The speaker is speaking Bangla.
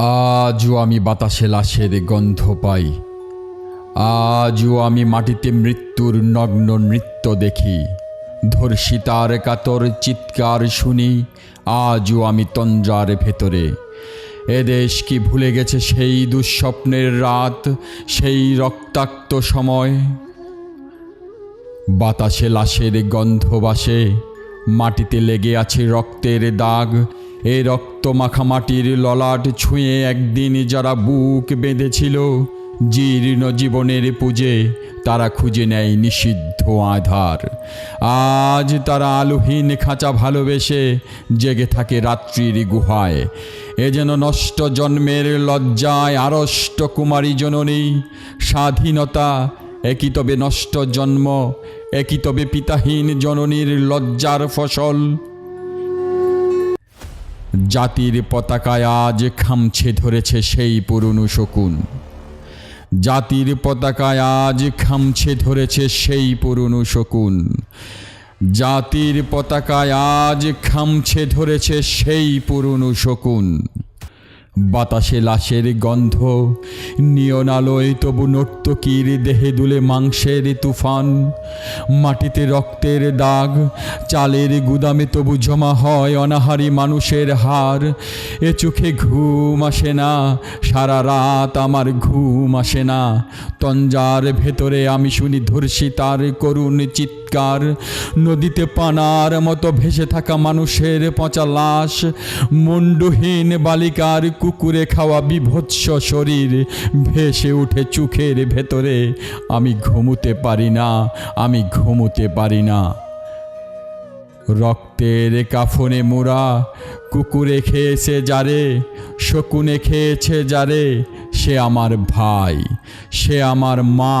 আজও আমি বাতাসে লাশের গন্ধ পাই। আজও আমি মাটিতে মৃত্যুর নগ্ন নৃত্য দেখি। ধর্ষিতার কাতর চিৎকার শুনি, আজও আমি তঞ্জার ভেতরে। এদেশ কি ভুলে গেছে সেই দুঃস্বপ্নের রাত, সেই রক্তাক্ত সময়? বাতাসে লাশের গন্ধ বাসে মাটিতে লেগে আছে রক্তের দাগ এই রক্ত মাখা মাটির ললাট ছুঁয়ে একদিন যারা বুক বেঁধেছিল, জীর্ণ জীবনের পুজে তারা খুঁজে নেয় নিষিদ্ধ আধার। আজ তারা আলোহীন খাঁচা ভালোবেসে জেগে থাকে রাত্রির গুহায়। এ যেন নষ্ট জন্মের লজ্জায় আড়ষ্ট কুমারী জননী। স্বাধীনতা, একই তবে নষ্ট জন্ম, একই তবে পিতাহীন জননীর লজ্জার ফসল। জাতির পতাকায় আজ খামছে ধরেছে সেই পুরনো শকুন। জাতির পতাকায় আজ খামছে ধরেছে সেই পুরনো শকুন। জাতির পতাকায় আজ খামছে ধরেছে সেই পুরনো শকুন। বাতাসে লাশের গন্ধ নিয়ন আলোয় তবু নর্তকীর দেহে দুলে মাংসের তুফান। মাটিতে রক্তের দাগ, চালের গুদামে তবু জমা হয় অনাহারি মানুষের হার। এ চোখে ঘুম আসে না, সারা রাত আমার ঘুম আসে না। তঞ্জার ভেতরে আমি শুনি ধর্ষিতার করুণ চিৎকার নদীতে পানার মতো ভেসে থাকা মানুষের পচা লাশ, মুন্ডুহীন বালিকার কুকুরে খাওয়া বিভৎস শরীর ভেসে উঠে চোখের ভেতরে। আমি ঘুমুতে পারি না, আমি ঘুমুতে পারি না। রক্তের কাফনে মোড়া কুকুরে খেয়েছে যারে, শকুনে খেয়েছে যারে, সে আমার ভাই, সে আমার মা